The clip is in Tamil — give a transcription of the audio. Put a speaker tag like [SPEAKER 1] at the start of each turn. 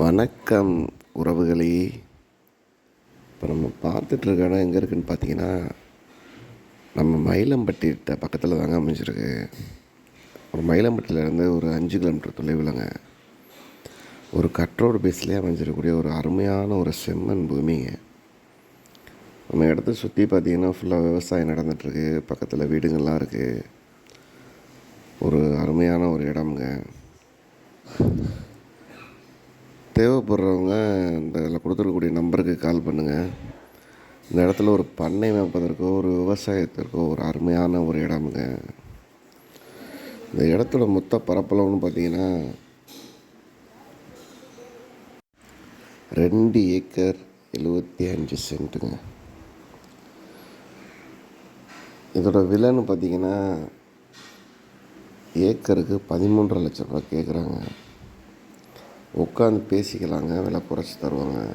[SPEAKER 1] வணக்கம் உறவுகளே. இப்போ நம்ம பார்த்துட்ருக்க இடம் எங்கே இருக்குன்னு பார்த்தீங்கன்னா நம்ம மயிலம்பட்டிட்ட பக்கத்தில் தாங்க அமைஞ்சிருக்கு. ஒரு மயிலம்பட்டியிலேருந்து ஒரு அஞ்சு கிலோமீட்டர் தொலைவில்ங்க ஒரு கட்ரோடு பேஸ்லேயே அமைஞ்சிருக்கக்கூடிய ஒரு அருமையான ஒரு செம்மண் பூமிங்க. நம்ம இடத்த சுற்றி பார்த்தீங்கன்னா ஃபுல்லாக விவசாயம் நடந்துகிட்ருக்கு பக்கத்தில் வீடுங்கள்லாம் இருக்குது ஒரு அருமையான ஒரு இடம்ங்க. தேவைப்படுறவங்க இந்த இதில் கொடுத்துருக்கக்கூடிய நம்பருக்கு கால் பண்ணுங்கள் இந்த இடத்துல ஒரு பண்ணை வைப்பதற்கோ ஒரு விவசாயத்திற்கோ ஒரு அருமையான ஒரு இடமுங்க. இந்த இடத்தோட மொத்த பரப்பளவுன்னு பார்த்தீங்கன்னா ரெண்டு ஏக்கர் எழுபத்தி அஞ்சு சென்ட்டுங்க. இதோட விலைன்னு பார்த்தீங்கன்னா ஏக்கருக்கு பதிமூன்றரை லட்ச ரூபா கேட்குறாங்க உட்காந்து பேசிக்கலாங்க. விலை குறைச்சி தருவாங்க.